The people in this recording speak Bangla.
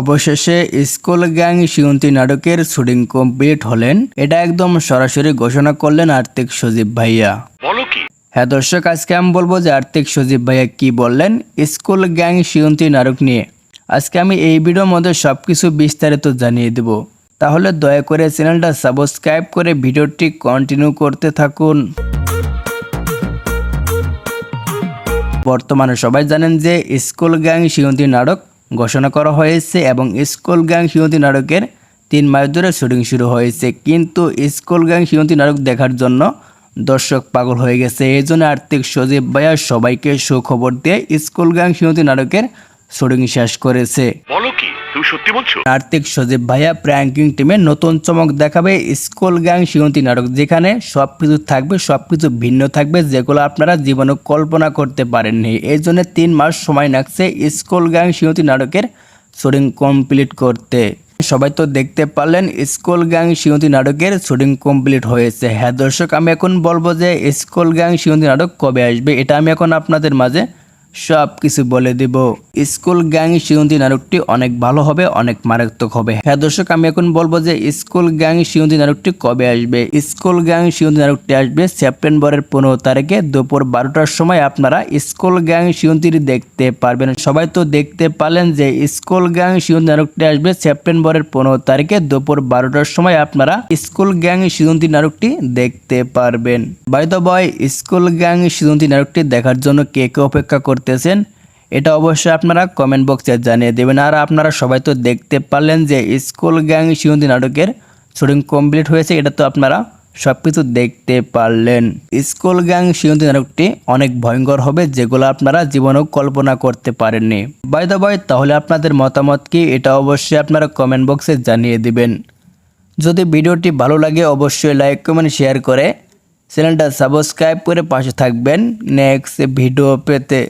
অবশেষে স্কুল গ্যাং সিয়ন্তি নাটকের শুটিং কমপ্লিট হলেন। এটা একদম সরাসরি ঘোষণা করলেন আর্থিক সজীব ভাইয়া। বলো কি? হ্যাঁ দর্শক আজকে আমি বলব যে আর্থিক সজীব ভাইয়া কি বললেন স্কুল গ্যাং সিয়ন্তি নাটক নিয়ে। আজকে আমি এই ভিডিওর মধ্যে সব কিছু বিস্তারিত জানিয়ে দেব। তাহলে দয়া করে চ্যানেলটা সাবস্ক্রাইব করে ভিডিওটি কন্টিনিউ করতে থাকুন। বর্তমানে সবাই জানেন যে স্কুল গ্যাং সিয়ন্তি নাটক ঘোষণা করা হয়েছে এবং স্কুল গ্যাং সিয়ন্তি নাটকের তিন মাস ধরে শুটিং শুরু হয়েছে। কিন্তু স্কুল গ্যাং সিয়ন্তি নাটক দেখার জন্য দর্শক পাগল হয়ে গেছে। এই জন্য আর্থিক সজীব ভাইয়া সবাইকে সুখবর দিয়ে স্কুল গ্যাং সিয়ন্তি নাটকের শুটিং শেষ করেছে। তুমি সত্যি বলছো? আর্থিক সজীব ভাইয়া প্র্যাঙ্কিং টিমে নতুন চমক দেখাবে স্কুল গ্যাং সিয়ন্তি নাটক, যেখানে সব কিছু থাকবে সব কিছু ভিন্ন থাকবে, যেগুলো আপনারা জীবনে কল্পনা করতে পারেননি। এই জন্য তিন মাস সময় লাগছে স্কুল গ্যাং সিয়ন্তি নাটকের শুটিং কমপ্লিট করতে। সবাই তো দেখতে পারলেন, স্কুল গ্যাং সিয়ন্তি নাটকের শুটিং কমপ্লিট হয়েছে। হ্যাঁ দর্শক, আমি এখন বলব যে স্কুল গ্যাং সিয়ন্তি নাটক কবে আসবে, এটা আমি এখন আপনাদের মাঝে সব কিছু বলে দিব। স্কুল গ্যাং সিয়ন্তি নাটকটি অনেক ভালো হবে, অনেক মারাত্মক হবে। হ্যাঁ দর্শক, আমি এখন বলব যে স্কুল গ্যাং সিয়ন্তি নাটকটি কবে আসবে? স্কুল গ্যাং সিয়ন্তি নাটকটি আসবে সেপ্টেম্বরের পনেরো তারিখে দুপুর বারোটার সময়। আপনারা স্কুল গ্যাং সিয়ন্তিটি দেখতে পারবেন। সবাই তো দেখতে পারলেন যে স্কুল গ্যাং সিয়ন্তি নাটকটি আসবে সেপ্টেম্বরের পনেরো তারিখে দুপুর বারোটার সময়। আপনারা স্কুল গ্যাং সিয়ন্তি নাটকটি দেখতে পারবেন। বাই বয়, স্কুল গ্যাং সিয়ন্তি নাটকটি দেখার জন্য কে কে অপেক্ষা করতেছেন, এটা অবশ্যই আপনারা কমেন্ট বক্সে জানিয়ে দেবেন। আর আপনারা সবাই তো দেখতে পারলেন যে স্কুল গ্যাং সিয়ন্তি নাটকের শুটিং কমপ্লিট হয়েছে, এটা তো আপনারা সব কিছু দেখতে পারলেন। স্কুল গ্যাং সিয়ন্তি নাটকটি অনেক ভয়ঙ্কর হবে, যেগুলো আপনারা জীবনেও কল্পনা করতে পারেননি। বাই দ্য বয় তাহলে আপনাদের মতামত কি? এটা অবশ্যই আপনারা কমেন্ট বক্সে জানিয়ে দিবেন। যদি ভিডিওটি ভালো লাগে, অবশ্যই লাইক কমেন্ট শেয়ার করে চ্যানেলটা সাবস্ক্রাইব করে পাশে থাকবেন। নেক্সট ভিডিও পেতে।